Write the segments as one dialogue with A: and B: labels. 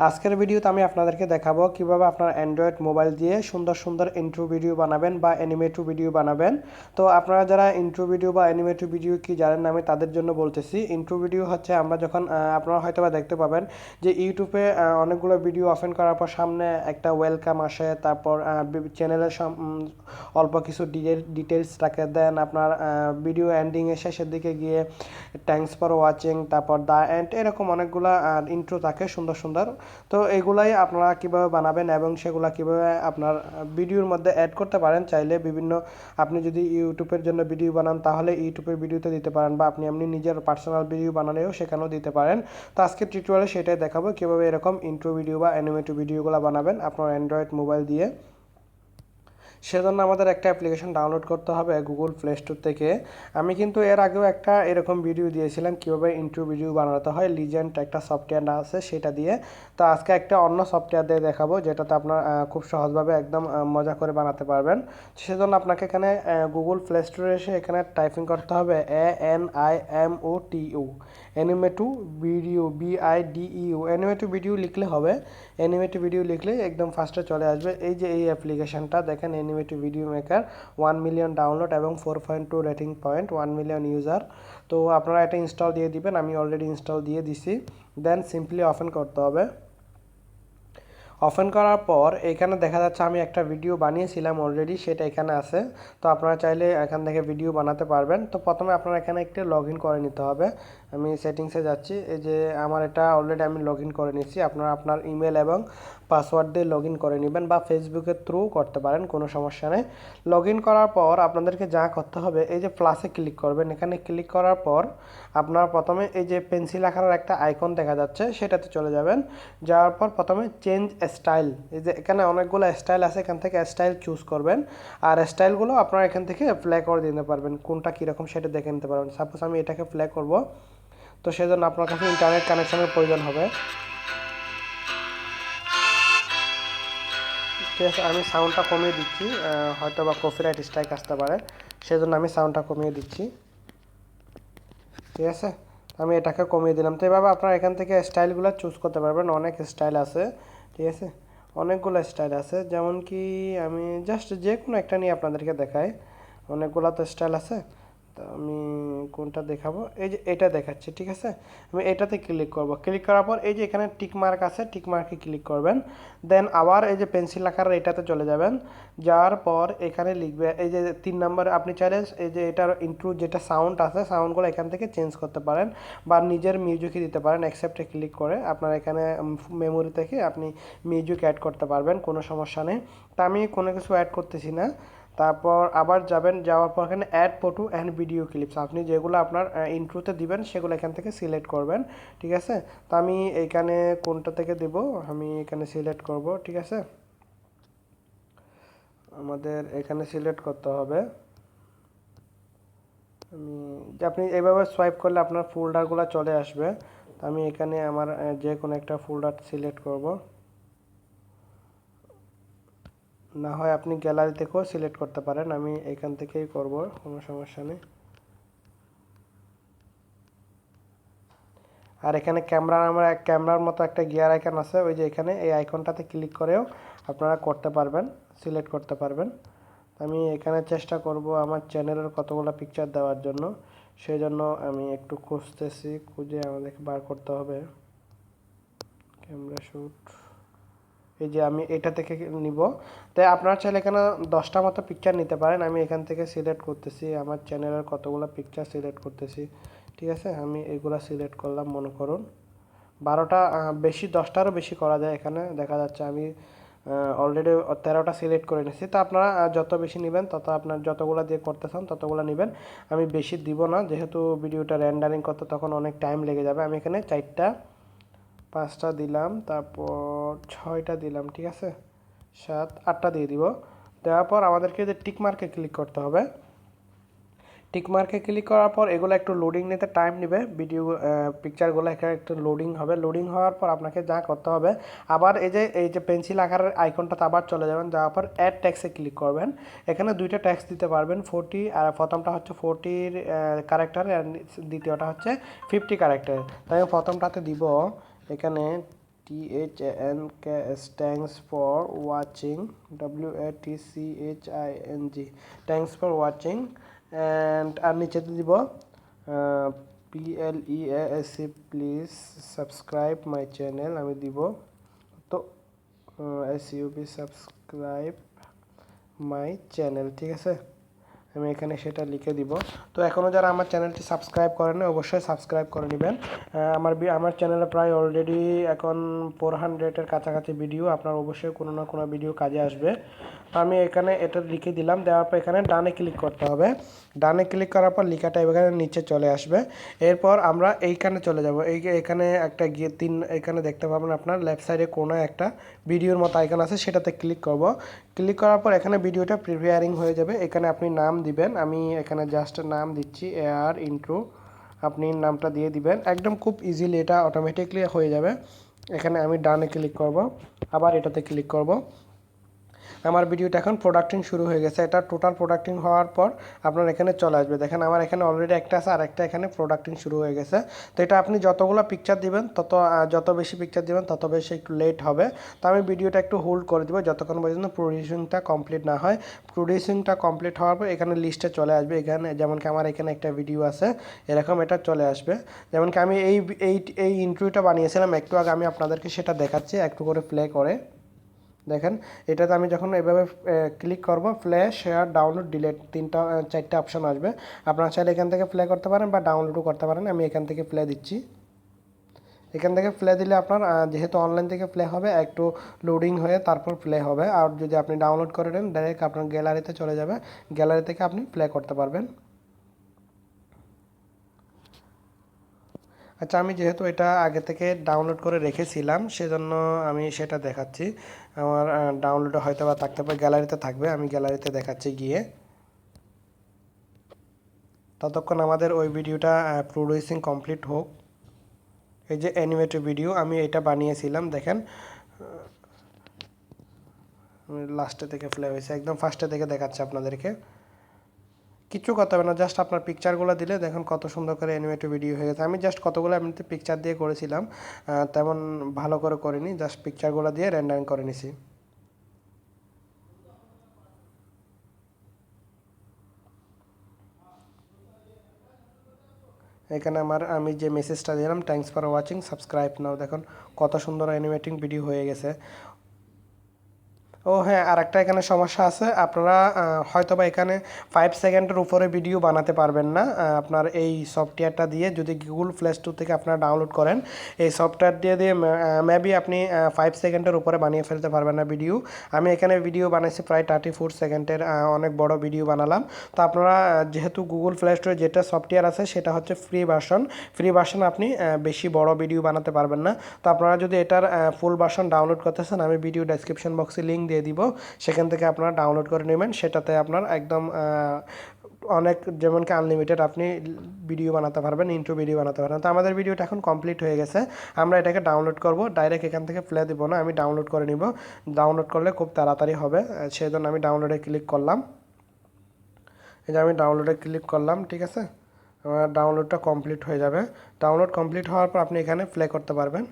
A: আজকের ভিডিওতে আমি আপনাদেরকে দেখাবো কীভাবে আপনার অ্যান্ড্রয়েড মোবাইল দিয়ে সুন্দর সুন্দর ইন্ট্রো ভিডিও বানাবেন বা অ্যানিমেটু ভিডিও বানাবেন। তো আপনারা যারা ইন্ট্রো ভিডিও বা অ্যানিমেটু ভিডিও কি জানেন আমি তাদের জন্য বলতেছি। ইন্ট্রো ভিডিও হচ্ছে আমরা যখন আপনারা হয়তো বা দেখতে পাবেন যে ইউটিউবে অনেকগুলো ভিডিও ওপেন করার পর সামনে একটা ওয়েলকাম আসে, তারপর চ্যানেলের অল্প কিছু ডিটেলস রাখে। দেন আপনার ভিডিও এন্ডিংয়ে শেষের দিকে গিয়ে থ্যাঙ্কস ফর ওয়াচিং তারপর দ্য এন্ড এরকম অনেকগুলো ইন্ট্রো থাকে সুন্দর সুন্দর। তো এগুলাই আপনারা কীভাবে বানাবেন এবং সেগুলা কীভাবে আপনার ভিডিওর মধ্যে অ্যাড করতে পারেন, চাইলে বিভিন্ন আপনি যদি ইউটিউবের জন্য ভিডিও বানান, তাহলে ইউটিউবের ভিডিওতে দিতে পারেন বা আপনি আপনি নিজের পার্সোনাল ভিডিও বানালেও সেখানেও দিতে পারেন। তো আজকে টিউটোরিয়ালে সেটাই দেখাবো কীভাবে এরকম ইন্ট্রো ভিডিও বা অ্যানিমেটিভ ভিডিওগুলো বানাবেন আপনার অ্যান্ড্রয়েড মোবাইল দিয়ে। সেজন্য আমাদের একটা অ্যাপ্লিকেশন ডাউনলোড করতে হবে গুগল প্লে স্টোর থেকে। আমি কিন্তু এর আগেও একটা এরকম ভিডিও দিয়েছিলাম, কীভাবে ইন্ট্রো ভিডিও বানাতে হয় লিজেন্ড একটা সফটওয়্যার না আছে সেটা দিয়ে। তো আজকে একটা অন্য সফটওয়্যার দিয়ে দেখাবো, যেটাতে আপনার খুব সহজভাবে একদম মজা করে বানাতে পারবেন। সেজন্য আপনাকে এখানে গুগল প্লে স্টোরে এসে এখানে টাইপিং করতে হবে A N I M O T U অ্যানিমেটু video B I D U অ্যানিমেটু video লিখলে হবে। অ্যানিমেটু ভিডিও লিখলে একদম ফার্স্টে চলে আসবে। এই যে এই অ্যাপ্লিকেশনটা দেখেন Animoto video maker one million download এবং four point two rating point one million user তো আপনারা এটা ইনস্টল দিয়ে দিবেন, আমি অলরেডি ইনস্টল দিয়ে দিছি। দেন সিম্পলি ওপেন করতে হবে। ওপেন করার পর এখানে দেখা যাচ্ছে আমি একটা ভিডিও বানিয়েছিলাম অলরেডি সেটা এখানে আছে। তো আপনারা চাইলে এখান থেকে ভিডিও বানাতে পারবেন। তো প্রথমে আপনারা এখানে একটু লগ ইন করে নিতে হবে। আমি সেটিংসে যাচ্ছি, এই যে আমার এটা অলরেডি আমি লগ ইন করে নিচ্ছি আপনারা আপনার ইমেল এবং পাসওয়ার্ড দিয়ে লগ ইন করে নেবেন বা ফেসবুকের থ্রু করতে পারেন, কোনো সমস্যা নেই। লগ ইন করার পর আপনাদেরকে যা করতে হবে, এই যে প্লাসে ক্লিক করবেন। এখানে ক্লিক করার পর আপনারা প্রথমে এই যে পেন্সিল আকারের একটা আইকন দেখা যাচ্ছে, সেটাতে চলে যাবেন। যাওয়ার পর প্রথমে চেঞ্জ স্টাইল এই যে এখানে অনেকগুলো স্টাইল আছে, এখান থেকে স্টাইল চুজ করবেন। আর স্টাইলগুলো আপনারা এখান থেকে প্লে করে দিতে পারবেন, কোনটা কীরকম সেটা দেখে নিতে পারবেন। সাপোজ আমি এটাকে প্লে করব। তো সেজন্য আপনার কাছে ইন্টারনেট কানেকশনের প্রয়োজন হবে। ঠিক আছে আমি সাউন্ডটা কমিয়ে দিচ্ছি হয়তো বা কপিরাইট স্ট্রাইক আসতে পারে, সেজন্য আমি সাউন্ডটা কমিয়ে দিচ্ছি। ঠিক আছে? আমি এটাকে কমিয়ে দিলাম। তো এভাবে আপনারা এখান থেকে স্টাইলগুলো চুজ করতে পারবেন, অনেক স্টাইল আছে। ঠিক আছে? অনেকগুলো স্টাইল আছে, যেমন কি আমি জাস্ট যে কোনো একটা নিয়ে আপনাদেরকে দেখাই। অনেকগুলো তো স্টাইল আছে। তো আমি কোনটা দেখাবো? এই যে এটা দেখাচ্ছি, ঠিক আছে? আমি এটাতে ক্লিক করব। ক্লিক করার পর এই যে এখানে টিক মার্ক আছে টিক মার্কে ক্লিক করবেন। দেন আবার এই যে পেন্সিল আকারের এটাতে চলে যাবেন। যাওয়ার পর এখানে লিখবে, এই যে তিন নম্বর আপনি চাইলে এই যে এটার ইন্ট্রু যেটা সাউন্ড আছে সাউন্ডগুলো এখান থেকে চেঞ্জ করতে পারেন বা নিজের মিউজিকই দিতে পারেন অ্যাকসেপ্টে ক্লিক করে আপনার এখানে মেমোরি থেকে আপনি মিউজিক অ্যাড করতে পারবেন, কোনো সমস্যা নেই। তা আমি কোনো কিছু অ্যাড করতেছি না। তারপর আবার যাবেন, যাওয়ার পর এখানে add photo and video clips আপনি যেগুলো আপনার ইন্ট্রোতে দিবেন, সেগুলো এখান থেকে সিলেক্ট করবেন, ঠিক আছে? তো আমি এইখানে কোনটা থেকে দেব? আমি এখানে সিলেক্ট করব, ঠিক আছে? আমাদের এখানে সিলেক্ট করতে হবে। আমি আপনি এইভাবে সোয়াইপ করলে আপনার ফোল্ডারগুলো চলে আসবে। তো আমি এখানে আমার যে কোনো একটা ফোল্ডার সিলেক্ট করব। না হয় আপনি গ্যালারি থেকেও সিলেক্ট করতে পারেন, আমি এখান থেকেই করব, কোনো সমস্যা নেই। আর এখানে ক্যামেরা আমার এক ক্যামেরার মতো একটা গিয়ার আইকন আছে, ওই যে এখানে এই আইকনটাতে ক্লিক করেও আপনারা করতে পারবেন সিলেক্ট করতে পারবেন। আমি এখানে চেষ্টা করব আমার চ্যানেলের কতগুলো পিকচার দেওয়ার জন্য সেই জন্য আমি একটু খুঁজতেছি, খুঁজে আমাদেরকে বার করতে হবে। ক্যামেরা শ্যুট এই যে আমি এটা থেকে নিব। তাই আপনারা চাইলে এখানে দশটা মতো পিকচার নিতে পারেন। আমি এখান থেকে সিলেক্ট করতেছি। আমার চ্যানেলের কতগুলো পিকচার সিলেক্ট করতেছি। ঠিক আছে? আমি এগুলো সিলেক্ট করলাম, মনে করুন। বারোটা বেশি, দশটারও বেশি করা যায় এখানে। দেখা যাচ্ছে আমি অলরেডি তেরোটা সিলেক্ট করে নিয়েছি। তো আপনারা যত বেশি নেবেন, তত আপনার যতগুলো দিয়ে করতে চান, ততগুলো নেবেন। আমি বেশি দিব না। যেহেতু ভিডিওটা র্যান্ডারিং করতে তখন অনেক টাইম লেগে যাবে। আমি এখানে চারটা, পাঁচটা দিলাম। তারপর ছয়টা দিলাম, ঠিক আছে? সাত, আটটা দিয়ে দিব। দেওয়ার পর আমাদেরকে যে টিক মার্কে ক্লিক করতে হবে। টিকমার্কে ক্লিক করার পর এগুলো একটু লোডিং নিতে টাইম নেবে। ভিডিও পিকচারগুলো এখানে একটু লোডিং হবে। লোডিং হওয়ার পর আপনাকে যা করতে হবে, আবার এই যে এই যে পেন্সিল আকারের আইকনটাতে আবার চলে যাবেন। যাওয়ার পর অ্যাড ট্যাক্সে ক্লিক করবেন। এখানে দুইটা ট্যাক্স দিতে পারবেন। ফোরটি আর প্রথমটা হচ্ছে ফোরটির ক্যারেক্টার দ্বিতীয়টা হচ্ছে ফিফটি ক্যারেক্টার তাই প্রথমটাতে দিব। এখানে T H N K thanks for watching W A T C H I N G thanks for watching and আর নিচেতে দিব P L E S C please subscribe my channel আমি দিব। তো S U B subscribe my channel ঠিক আছে? আমি এখানে সেটা লিখে দিব। তো এখনও যারা আমার চ্যানেলটি সাবস্ক্রাইব করেন অবশ্যই সাবস্ক্রাইব করে নেবেন। আমার আমার চ্যানেলে প্রায় অলরেডি এখন ফোর হান্ড্রেডের কাছাকাছি ভিডিও আপনার অবশ্যই কোনো না কোনো ভিডিও কাজে আসবে। আমি এখানে এটা লিখে দিলাম, দেওয়ার পর এখানে ডানে ক্লিক করতে হবে। ডানে ক্লিক করার পর লেখাটা এখানে নিচে চলে আসবে। এরপর আমরা এইখানে চলে যাব। এই এখানে একটা গিয়ে তিন, এখানে দেখতে পাবেন আপনার লেফট সাইডে কোনো একটা ভিডিওর মতো আইকন আছে, সেটাতে ক্লিক করব। ক্লিক করার পর এখানে ভিডিওটা প্রিপেয়ারিং হয়ে যাবে। এখানে আপনি নাম দিবেন। আমি এখানে জাস্ট নাম দিচ্ছি এয়ার ইন্ট্রো আপনি নামটা দিয়ে দিবেন। একদম খুব ইজিলি এটা অটোমেটিকলি হয়ে যাবে। এখানে আমি ডানে ক্লিক করব। আবার এটাতে ক্লিক করব। আমার ভিডিওটা এখন প্রোডাক্টিং শুরু হয়ে গেছে। এটা টোটাল প্রোডাক্টিং হওয়ার পর আপনার এখানে চলে আসবে। দেখেন, আমার এখানে অলরেডি একটা আছে, আর একটা এখানে প্রোডাক্টিং শুরু হয়ে গেছে। তো এটা আপনি যতগুলো পিকচার দিবেন, তত যত বেশি পিকচার দিবেন, তত বেশি একটু লেট হবে। তো আমি ভিডিওটা একটু হোল্ড করে দেবো, যতক্ষণ পর্যন্ত প্রডিউসিংটা কমপ্লিট না হয়। প্রডিউসিংটা কমপ্লিট হওয়ার পর এখানে লিস্টে চলে আসবে। এখানে, যেমন কি আমার এখানে একটা ভিডিও আছে, এরকম এটা চলে আসবে। যেমন কি আমি এই এই এই ইন্টারভিউটা বানিয়েছিলাম, একটু আগে আমি আপনাদেরকে সেটা দেখাচ্ছি, একটু করে প্লে করে। দেখেন, এটাতে আমি যখন এভাবে ক্লিক করব প্লে শেয়ার ডাউনলোড ডিলেট তিনটা চারটা অপশন আসবে। আপনারা চাইলে এখান থেকে প্লে করতে পারেন বা ডাউনলোডও করতে পারেন। আমি এখান থেকে প্লে দিচ্ছি। এখান থেকে প্লে দিলে আপনার যেহেতু অনলাইন থেকে প্লে হবে, একটু লোডিং হয়ে তারপর প্লে হবে। আর যদি আপনি ডাউনলোড করে নেন ডাইরেক্ট আপনার গ্যালারিতে চলে যাবে। গ্যালারি থেকে আপনি প্লে করতে পারবেন। আচ্ছা আমি যেহেতু এটা আগে থেকে ডাউনলোড করে রেখেছিলাম, সেজন্য আমি সেটা দেখাচ্ছি। আমার ডাউনলোডে হয়তো বা থাকতে পারে গ্যালারিতে থাকবে, আমি গ্যালারিতে দেখাচ্ছি গিয়ে। ততক্ষণ আমাদের ওই ভিডিওটা প্রোডিউসিং কমপ্লিট হোক। এই যে অ্যানিমেটেড ভিডিও আমি এটা বানিয়েছিলাম, দেখেন। লাস্টে থেকে প্লে হয়েছে, একদম ফার্স্টে থেকে দেখাচ্ছে আপনাদেরকে। কিছু করতে হবে না জাস্ট আপনার পিকচারগুলো দিলে দেখুন কত সুন্দর করে অ্যানিমেটেড ভিডিও হয়ে গেছে। আমি জাস্ট কতগুলো এমনিতে পিকচার দিয়ে করেছিলাম তেমন ভালো করে করিনি জাস্ট পিকচারগুলো দিয়ে রেন্ডারিং করে নিছি। এখানে আমার, আমি যে মেসেজটা দিলাম thanks for watching subscribe now. দেখুন কত সুন্দর অ্যানিমেটিং ভিডিও হয়ে গেছে। ও হ্যাঁ আর একটা এখানে সমস্যা আছে। আপনারা হয়তো বা এখানে ফাইভ সেকেন্ডের উপরে ভিডিও বানাতে পারবেন না। আপনার এই সফটওয়্যারটা দিয়ে যদি গুগল প্লে স্টোর থেকে আপনারা ডাউনলোড করেন, এই সফটওয়্যার দিয়ে দিয়ে মেবি আপনি ফাইভ সেকেন্ডের উপরে বানিয়ে ফেলতে পারবেন না ভিডিও আমি এখানে ভিডিও বানাইছি প্রায় থার্টি ফোর সেকেন্ডের অনেক বড় ভিডিও বানালাম। তো আপনারা যেহেতু গুগল প্লে স্টোরে যেটা সফটওয়্যার আছে, সেটা হচ্ছে ফ্রি ভার্সন ফ্রি ভার্সন আপনি বেশি বড় ভিডিও বানাতে পারবেন না। তো আপনারা যদি এটার ফুল ভার্সন ডাউনলোড করতে চান আমি ভিডিও ডেসক্রিপশন বক্সে লিঙ্ক দিয়ে দিব। সেখান থেকে আপনারা ডাউনলোড করে নেবেন। সেটাতে আপনার একদম অনেক যেমন কি আনলিমিটেড আপনি ভিডিও বানাতে পারবেন ইন্ট্রো ভিডিও বানাতে পারবেন। তো আমাদের ভিডিওটা এখন কমপ্লিট হয়ে গেছে। আমরা এটাকে ডাউনলোড করব। ডাইরেক্ট এখান থেকে প্লে দিব না, আমি ডাউনলোড করে নিব। ডাউনলোড করলে খুব তাড়াতাড়ি হবে। সেই জন্য আমি ডাউনলোডে ক্লিক করলাম। এই যে আমি ডাউনলোডে ক্লিক করলাম, ঠিক আছে? আমার ডাউনলোডটা কমপ্লিট হয়ে যাবে। ডাউনলোড কমপ্লিট হওয়ার পর আপনি এখানে প্লে করতে পারবেন।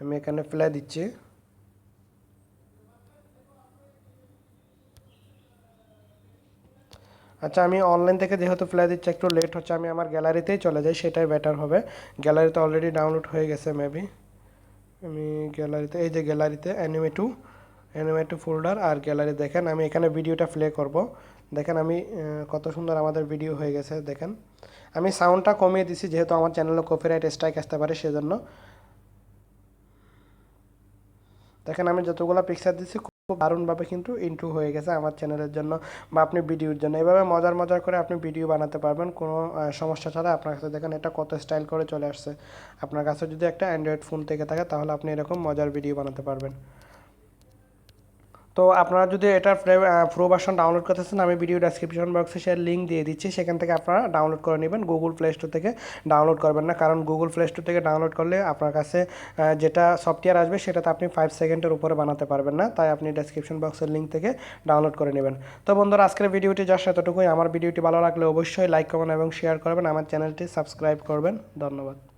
A: আমি এখানে প্লে দিচ্ছি। আচ্ছা আমি অনলাইন থেকে যেহেতু প্লে দিচ্ছি, একটু লেট হচ্ছে, আমি আমার গ্যালারিতেই চলে যাই, সেটাই বেটার হবে। গ্যালারিতে অলরেডি ডাউনলোড হয়ে গেছে মেবি আমি গ্যালারিতে এই যে গ্যালারিতে অ্যানিমেটু অ্যানিমেটু ফোল্ডার আর গ্যালারি দেখেন, আমি এখানে ভিডিওটা প্লে করব। দেখেন, আমি কত সুন্দর আমাদের ভিডিও হয়ে গেছে, দেখেন। আমি সাউন্ডটা কমিয়ে দিছি, যেহেতু আমার চ্যানেলে কপিরাইট স্ট্রাইক আসতে পারে, সেজন্য। দেখেন আমি যতগুলো পিকচার দিচ্ছি খুব দারুণভাবে কিন্তু ইন্ট্রু হয়ে গেছে আমার চ্যানেলের জন্য বা আপনি ভিডিওর জন্য। এভাবে মজার মজার করে আপনি ভিডিও বানাতে পারবেন, কোনো সমস্যা ছাড়া আপনার কাছে দেখেন এটা কত স্টাইল করে চলে আসছে। আপনার কাছে যদি একটা অ্যান্ড্রয়েড ফোন থেকে থাকে, তাহলে আপনি এরকম মজার ভিডিও বানাতে পারবেন। তো আপনারা যদি এটা প্রো ভার্সন ডাউনলোড করতে চান আমি ভিডিও ডেসক্রিপশন বক্সে সে লিঙ্ক দিয়ে দিচ্ছি, সেখান থেকে আপনারা ডাউনলোড করে নেবেন। গুগল প্লে স্টোর থেকে ডাউনলোড করবেন না, কারণ গুগল প্লে স্টোর থেকে ডাউনলোড করলে আপনার কাছে যেটা সফটওয়্যার আসবে সেটাতে আপনি ফাইভ সেকেন্ডের উপরে বানাতে পারবেন না, তাই আপনি ডেসক্রিপশন বক্সের লিঙ্ক থেকে ডাউনলোড করে নেবেন। তো বন্ধুরা, আজকের ভিডিওটি জাস্ট এতটুকুই। আমার ভিডিওটি ভালো লাগলে অবশ্যই লাইক করবেন এবং শেয়ার করবেন। আমার চ্যানেলটি সাবস্ক্রাইব করবেন। ধন্যবাদ।